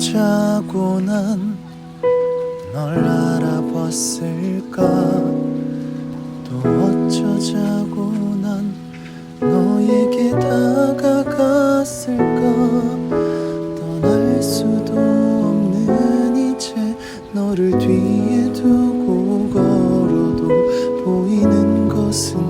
어쩌자고 난 널 알아봤을까? 또 어쩌자고 난 너에게 다가갔을까? 떠날 수도 없는 이제 너를 뒤에 두고 걸어도 보이는 것은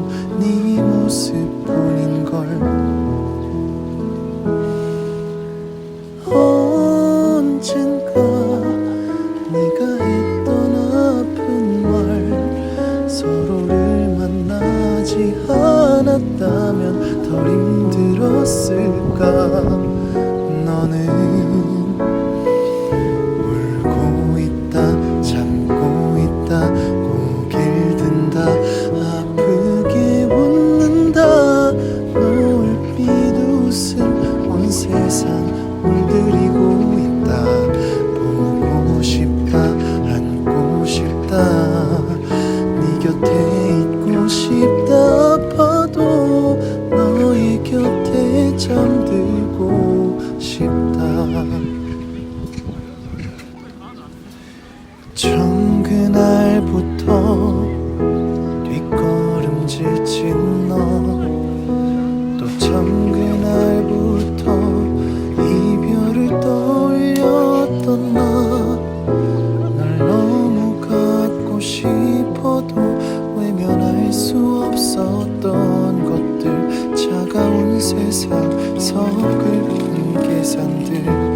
그날부터 뒷걸음질 찐너또 처음 그날부터 이별을 떠올렸던 나널 너무 갖고 싶어도 외면할 수 없었던 것들 차가운 세상 서글픈 계산들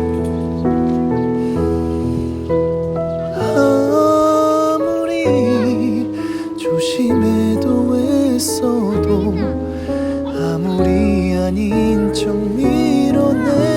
아닌 척 밀어내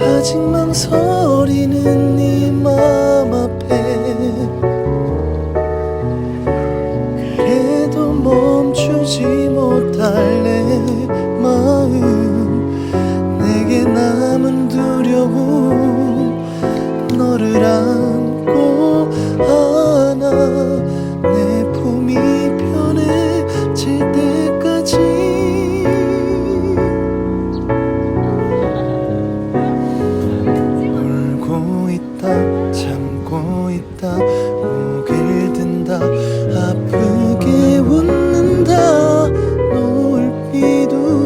아직 망설이는 네맘 앞에 그래도 멈추지 못할 내 마음. 내게 남은 두려움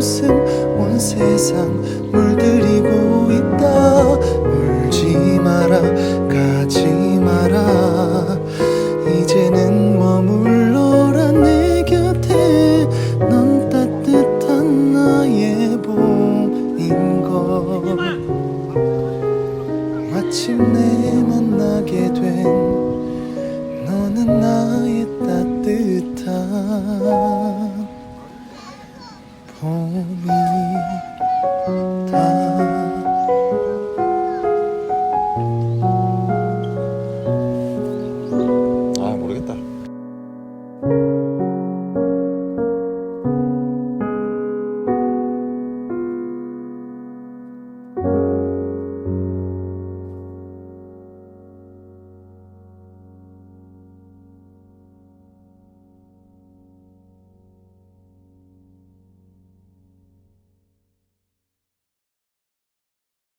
가슴 온 세상 물들이고 있다. 울지 마라 가지 마라. 이제는 머물러라 내 곁에. 넌 따뜻한 나의 봄인 것. 마침내 만나게 된 너는 나